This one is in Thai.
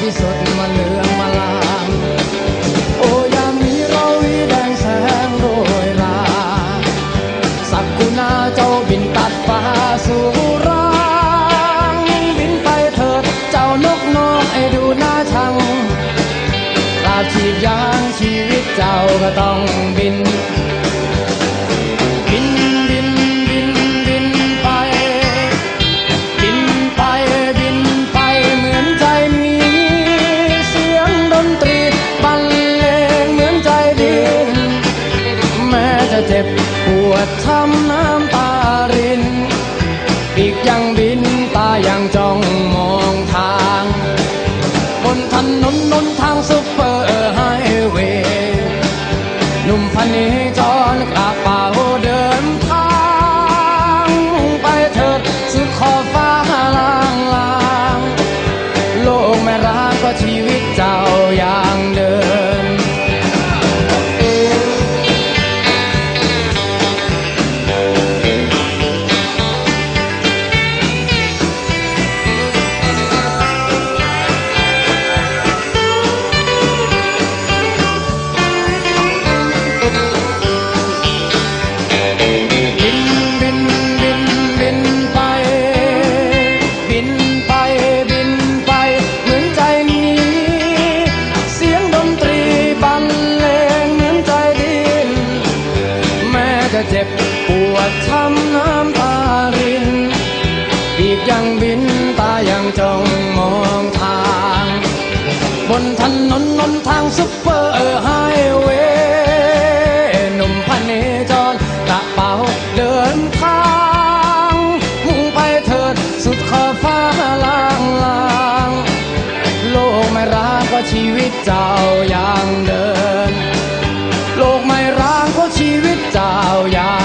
พิสุทธิ์มาเหลืองมาลางโอ้ยามนี้เราวีแดงแสงโรยราสักกุณาเจ้าบินตัดฟ้าสู่รางบินไปเถิดเจ้านกน้องไอ้ดูหน่าชังลาบชีพยางชีวิตเจ้าก็ต้องบิน วดช้ำน้ำตาริน ปีกยังบินตายังจ้องมองทาง บนถนนนนทางซุปเปอร์ไฮเวย์หนุ่มพันนี้จรกระเป๋าเดินทางไปเถิดสุดขอบฟ้าลางลาง โลกไม่ร้างก็ชีวิตเจ้าอย่า เจ็บปวดช้ำน้ำตารินบีกยังบินตายังจ้องมองทาง บนถนนนนทางซุปเปอร์ไฮเวย์หนุ่มพันเนจรกระเป๋าเดินทางมุ่งไปเถิดสุดขอบฟ้าล่างล่างโลกไม่รักก็ชีวิตเจ้ายังเดิน โลก 高压。